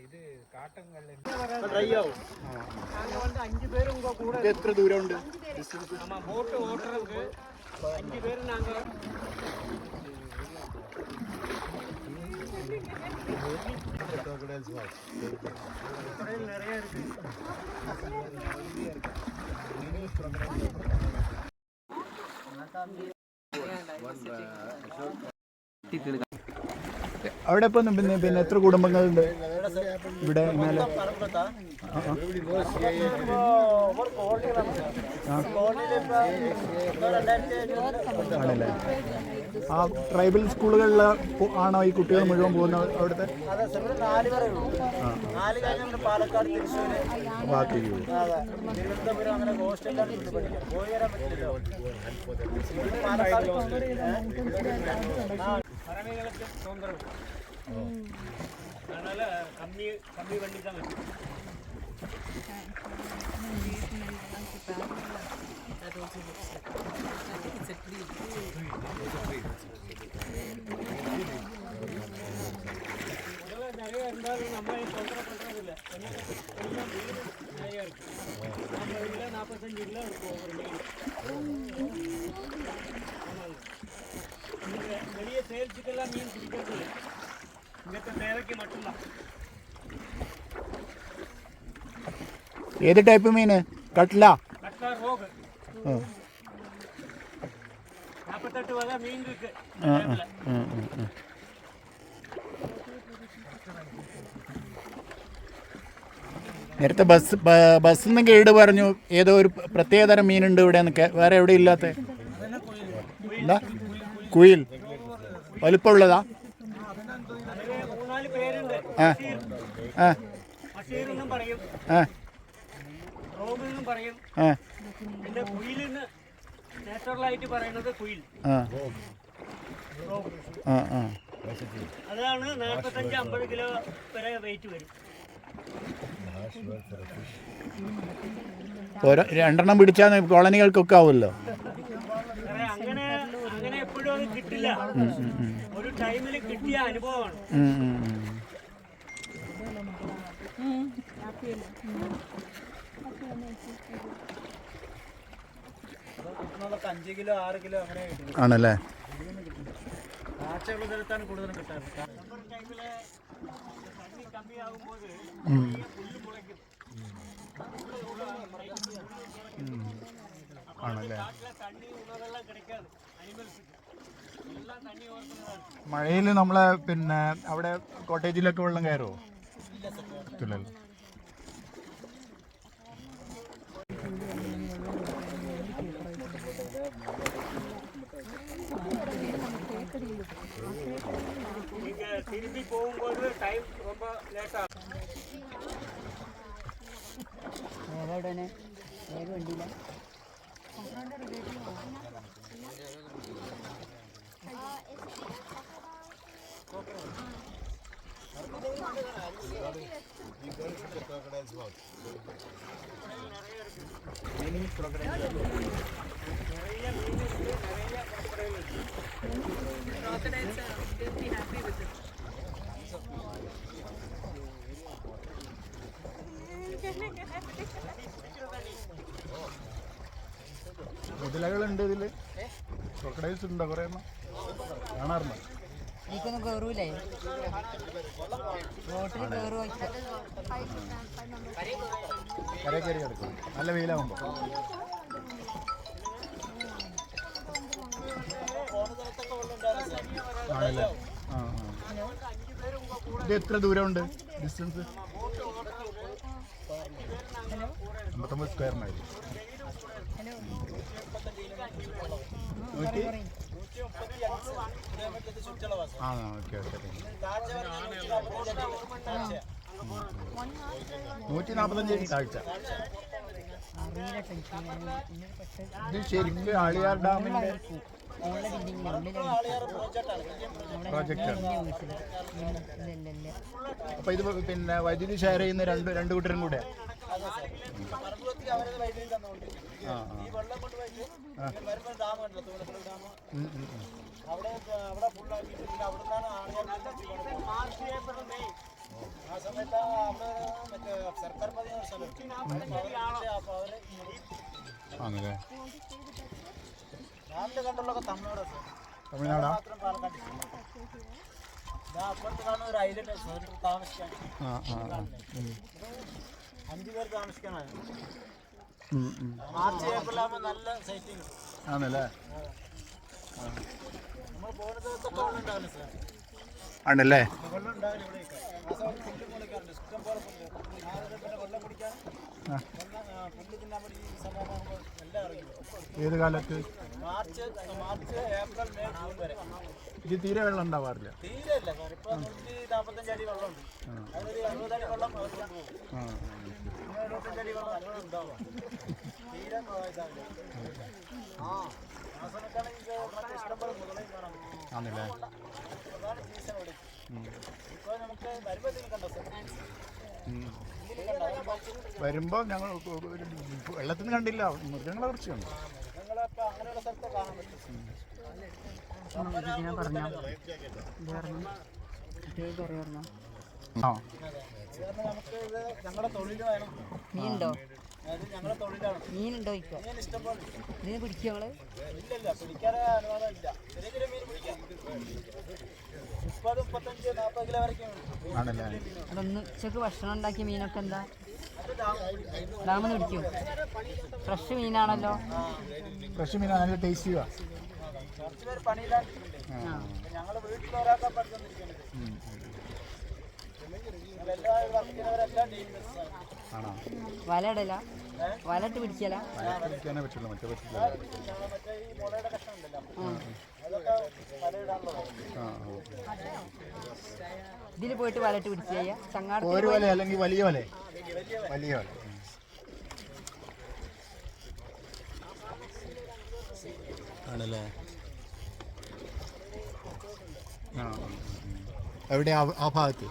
ഇത് കാട്ടം കല്ല് ഡ്രൈ ആവും அஞ்சு பேர் உங்க கூட ഇത് എത്ര ദൂരമുണ്ട് ஆமா போட்டு ஓட்டுறதுக்கு அஞ்சு பேர் நாங்க கடையில் நிறைய இருக்கு അവിടെ ഇപ്പൊ പിന്നെ പിന്നെ എത്ര കുടുംബങ്ങളുണ്ട് ഇവിടെ മേലെ. ആണല്ലേ? ആ ട്രൈബൽ സ്കൂളുകളിൽ ആണോ ഈ കുട്ടികൾ മുഴുവൻ പോകുന്നത് അവിടുത്തെ? അതെ സാർ നാല് വരെ ഉള്ളൂ നാല് കഴിഞ്ഞ് നമ്മുടെ പാലക്കാട് തൃശ്ശൂര് ബാക്കി അതെ அதனால கம்மி கம்மி வண்டி தான் நிறைய இருந்தாலும் நம்ம தொந்தரவு பண்ணுறது இல்லை நிறையா இருக்கு. ஐம்பது கிலோ நாற்பத்தஞ்சு கிலோ இருக்கும் ஒவ்வொரு வெளியே சேல்ஸுக்கெல்லாம் மீன் பிடிக்கிறது ഏത് ടൈപ്പ് മീന് കട്ട്ല നേരത്തെ ബസ് ബസ്സിൽ നിന്ന് കേട് പറഞ്ഞു. ഏതോ ഒരു പ്രത്യേക തരം മീനുണ്ട് ഇവിടെ എന്നൊക്കെ വേറെ എവിടെ ഇല്ലാത്ത. എന്താ? കുയിൽ. വലുപ്പമുള്ളതാ. ആ. ആ. ആ. ആ. പിന്നെ കുയിലിന്ന് നാച്ചുറലായിട്ട് പറയുന്നത് കുയിൽ. ആ. ആ ആ. അതാണ് നാൽപ്പത്തഞ്ച് അമ്പത് കിലോ വരെ വെയിറ്റ് വരും. ഓരോ രണ്ടെണ്ണം പിടിച്ചാൽ കോളനികൾക്കൊക്കെ ആവുമല്ലോ. അങ്ങനെ അങ്ങനെ എപ്പോഴും അത് കിട്ടില്ല. ഒരു ടൈമിൽ കിട്ടിയ അനുഭവമാണ് ഉം, ഉം, ഉം. കിട്ടുന്നതൊക്കെ അഞ്ച് കിലോ ആറ് കിലോ അങ്ങനെ കിട്ടും. ആണല്ലേ? മഴയിൽ നമ്മളെ പിന്നെ അവിടെ കോട്ടേജിലൊക്കെ വെള്ളം തണ്ണി കമ്മിയാകുമ്പോൾ ഉം. പുല്ല് മുളയ്ക്കും ആണല്ലേ കാട്ടിലെ തണ്ണി ഉണവെള്ളം கிடைக்காது അനിമൽസിന് എല്ലാം തണ്ണി ഓർക്കുന്നതാണ് മഴയിൽ നമ്മളെ പിന്നെ അവിടെ കോട്ടേജിലൊക്കെ വെള്ളം കയറുമോ ഇല്ലല്ലോ நீங்க திரும்பி போகும்போது டைம் ரொம்ப லேட் ஆகும் മുതലകളുണ്ട് ഇതില് ക്രൊക്കഡൈൽസ് ഉണ്ടോ കുറേ എണ്ണം കാണാറുണ്ടോ എനിക്കൊന്നും കയറൂലേ റോട്ടിൽ കയറുമോ കരയെ കയറി കിടക്കും നല്ല വെയിലാവുമ്പോ. ആണല്ലേ? ആ ഇത് എത്ര ദൂരമുണ്ട്? ഡിസ്റ്റൻസ്? അമ്പത്തൊമ്പത് സ്ക്വയർ മൈൽ നൂറ്റി? ആ ഓക്കെ ഓക്കെ കാഴ്ച പറഞ്ഞാൽ നൂറ്റി നാൽപ്പത്തഞ്ച് അടി. കാഴ്ച. നൂറ്റി നാൽപ്പത്തഞ്ച് താഴ്ച അറിയില്ല ടെൻഷൻ പിന്നെ പെട്ടെന്ന് ഇത് ശരിക്കും ആളിയാർ ഡാമിന്റെ ഓളെ ബിൽഡിങ്ങിന്റെ ഉള്ളിലെ പ്രോജക്റ്റ് ഇല്ല ഇല്ല അപ്പൊ ഇത് പിന്നെ വൈദ്യുതി ഷെയർ ചെയ്യുന്ന രണ്ട് രണ്ട് കൂട്ടരും കൂടെ ഈ വെള്ളം കൊണ്ടുപോയിട്ട് വരുമ്പോൾ ഡാം ഉണ്ടല്ലോ ഡാം ഉം. അവിടെ അവിടെ ഫുള്ളാക്കിയിട്ട് പിന്നെ അവിടെ നിന്നാണ് ആളുകൾ മാർച്ച് ഏപ്രിൽ മെയ് ആ സമയത്ത് അവിടെ മറ്റേ സർക്കാർ സ്ഥലം അപ്പൊ അവർ ഡാമിന്റെ കണ്ടുള്ളൊക്കെ തമിഴ്നാട് തമിഴ്നാടാ മാത്രം പാലക്കാട് അപ്പുറത്ത് കാണുന്ന ഒരു ഐലൻഡ് താമസിക്കാൻ. അഞ്ചു പേർ. മാർച്ച് ഏപ്രിൽ ആകുമ്പോൾ നല്ല സൈറ്റിംഗ് ആണല്ലേ? നമ്മൾ പോകുന്ന ദിവസത്തെ വെള്ളം ഉണ്ടാവില്ല സാർ ആണല്ലേ? വെള്ളം ഉണ്ടാവില്ല ഇവിടെയൊക്കെ. ആ സമയത്ത് പുല്ല് മുളയ്ക്കാറുണ്ട് ഇഷ്ടം പോലെ പുല്ല് ഞാനത് പിന്നെ വെള്ളം കുടിക്കാൻ ആ. വെള്ളം ആ, പുല്ല് തിന്നാൻ വേണ്ടി ഈ സമയമാകുമ്പോൾ എല്ലാം ഇറങ്ങി ഏത് കാലത്ത്? March March April May June വരെ. ഇത് തീരെ വെള്ളം ഉണ്ടാവാറില്ല. തീരെ ഇല്ല ഇപ്പൊ നൂറ്റി നാൽപ്പത്തഞ്ച് അടി വെള്ളമുണ്ട് അറുപത് അടി വെള്ളം ആ. അടി വെള്ളം ഉണ്ടാവാം. തീരെ ഇതാവില്ല ആ. ആണല്ലേ? വരുമ്പോൾ ഞങ്ങൾ വെള്ളത്തിന് കണ്ടില്ല മൃഗങ്ങളെ കുറിച്ച് കണ്ടു. അങ്ങനെയുള്ള സ്ഥലത്ത് കാണാൻ പറ്റും. പറഞ്ഞോ? ഇത് പറഞ്ഞു? പറഞ്ഞു? ആ. മീനുണ്ടോ? ഇപ്പൊ. ഇതിന് പിടിക്കും ഞങ്ങൾ അതൊന്ന് ഉച്ചയ്ക്ക് ഭക്ഷണം ഉണ്ടാക്കിയ മീനൊക്കെ എന്താ? ഡാമെന്ന് പിടിക്കും. ഫ്രഷ് മീനാണല്ലോ. ഫ്രഷ് മീനാണ് നല്ല ടേസ്റ്റിയാ കുറച്ച് പേര് പണിയില്ലാണ്ടിരിക്കുന്നുണ്ട്. ആ. ഞങ്ങൾ വീട്ടിൽ ഒരാൾക്കാ പഠിച്ചോണ്ടിരിക്കുന്നത് എല്ലാ വർക്ക് ചെയ്യുന്നവരെല്ലാം ടീം ആണോ. വല ഇടല വല ഇട്ട് പിടിക്കല? മറ്റേ പറ്റില്ല. ഇതിൽ പോയിട്ട് വലട്ട് പിടിക്കുക ചങ്ങാട് ഒരു വല അല്ലെങ്കിൽ വലിയ വല? വലിയ വല. ആണല്ലേ ആ ആ, ഉം. എവിടെ ആ- ഭാഗത്ത്.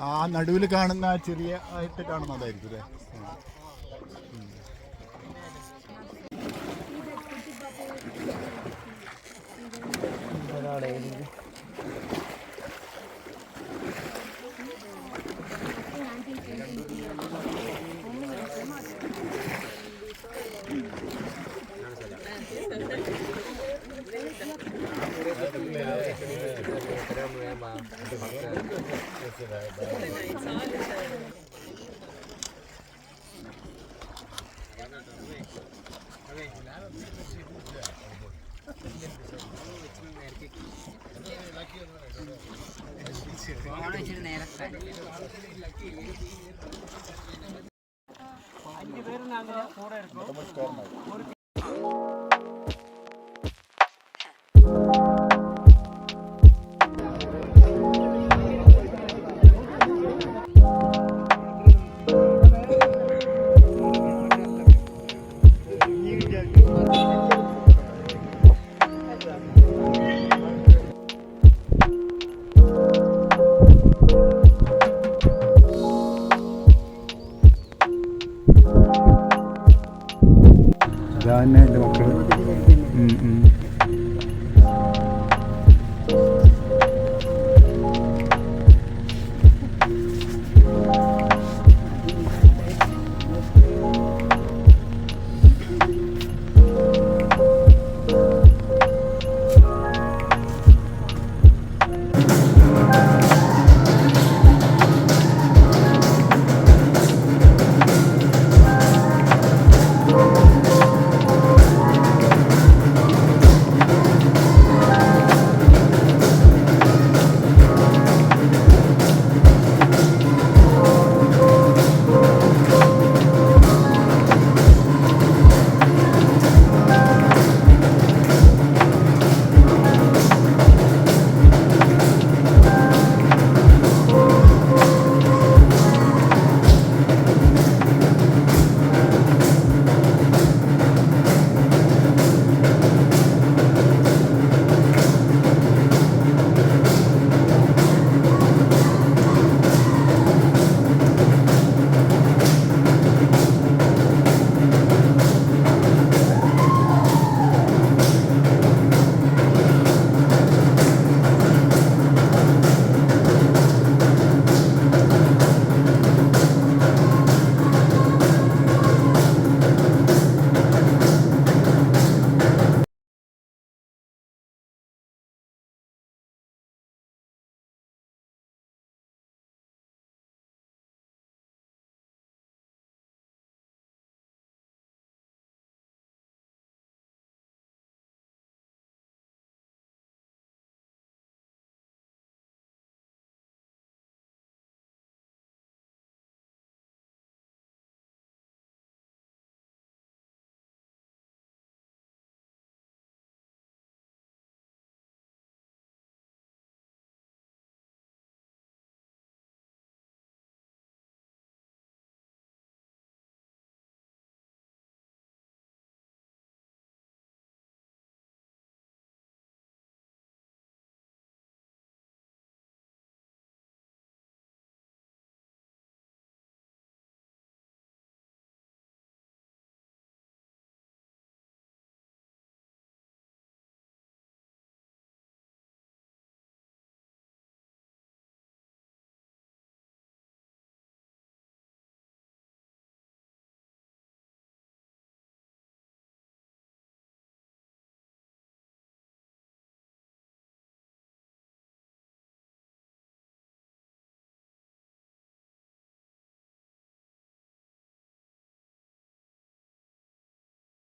ആ നടുവിൽ കാണുന്ന ആ ചെറിയ ആയിട്ട് കാണുന്നതായിരിക്കും അല്ലേ அஞ்சு பேர் நாங்கள் கூட இருக்கோம் Dami, lumaki. Mm-mm.